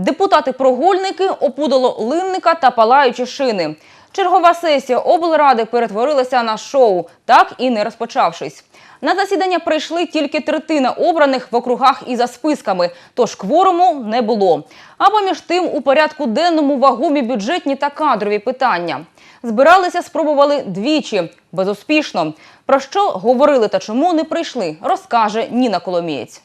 Депутати-прогульники опудало линника та палаючі шини. Чергова сесія облради перетворилася на шоу, так і не розпочавшись. На засідання прийшли тільки третина обраних в округах і за списками, тож кворуму не було. А поміж тим у порядку денному вагомі бюджетні та кадрові питання. Збиралися, спробували двічі, безуспішно. Про що говорили та чому не прийшли, розкаже Ніна Коломієць.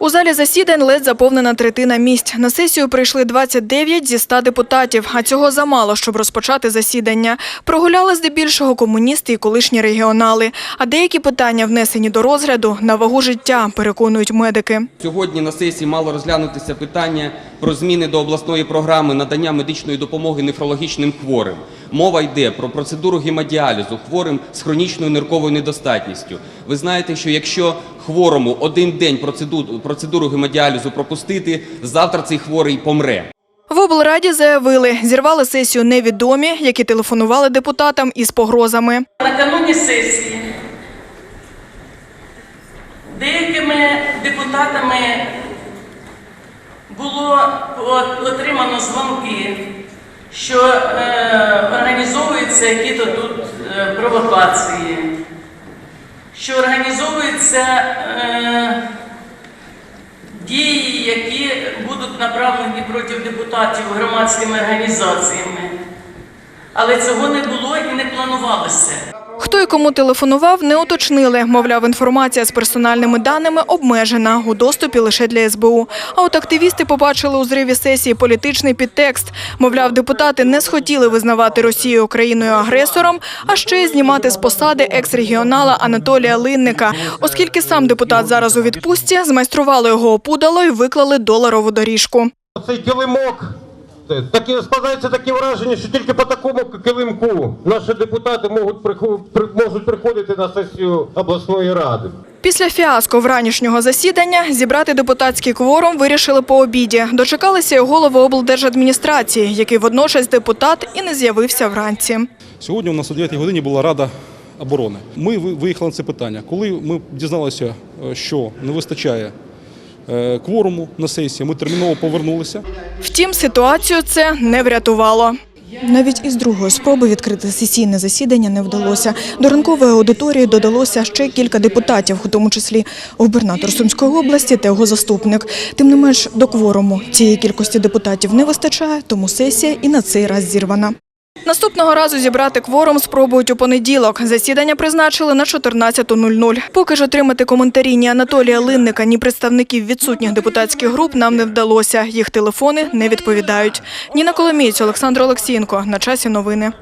У залі засідань ледь заповнена третина місць. На сесію прийшли 29 зі 100 депутатів, а цього замало, щоб розпочати засідання. Прогуляли здебільшого комуністи і колишні регіонали. А деякі питання, внесені до розгляду, на вагу життя, переконують медики. Сьогодні на сесії мало розглянутися питання про зміни до обласної програми надання медичної допомоги нефрологічним хворим. Мова йде про процедуру гемодіалізу хворим з хронічною нирковою недостатністю. Ви знаєте, що якщо хворому один день процедуру, процедуру гемодіалізу пропустити, завтра цей хворий помре. В облраді заявили, зірвали сесію невідомі, які телефонували депутатам із погрозами. Накануні сесії деякими депутатами було отримано дзвонки, що е, організовуються які-то тут е, провокації, що організовуються е, дії, які будуть направлені проти депутатів громадськими організаціями. Але цього не було і не планувалося. Хто і кому телефонував, не уточнили. Мовляв, інформація з персональними даними обмежена, у доступі лише для СБУ. А от активісти побачили у зриві сесії політичний підтекст. Мовляв, депутати не схотіли визнавати Росію країною-агресором, а ще й знімати з посади екс-регіонала Анатолія Линника. Оскільки сам депутат зараз у відпустці, змайстрували його опудало і виклали доларову доріжку. Цей килимок, таке складається таке враження, що тільки по такому килимку наші депутати можуть, можуть приходити на сесію обласної ради. Після фіаско вранішнього засідання зібрати депутатський кворум вирішили по обіді. Дочекалися й голови облдержадміністрації, який водночас депутат і не з'явився вранці. Сьогодні у нас о 9 годині була Рада оборони. Ми ви- виїхали на це питання. Коли ми дізналися, е, що не вистачає кворуму на сесії, ми терміново повернулися. Втім, ситуацію це не врятувало. Навіть із другої спроби відкрити сесійне засідання не вдалося. До ранкової аудиторії додалося ще кілька депутатів, у тому числі губернатор Сумської області та його заступник. Тим не менш, до кворуму цієї кількості депутатів не вистачає, тому сесія і на цей раз зірвана. Наступного разу зібрати кворум спробують у понеділок. Засідання призначили на 14.00. Поки ж отримати коментарі ні Анатолія Линника, ні представників відсутніх депутатських груп нам не вдалося. Їх телефони не відповідають. Ніна Коломієць, Олександр Олексієнко. На часі новини.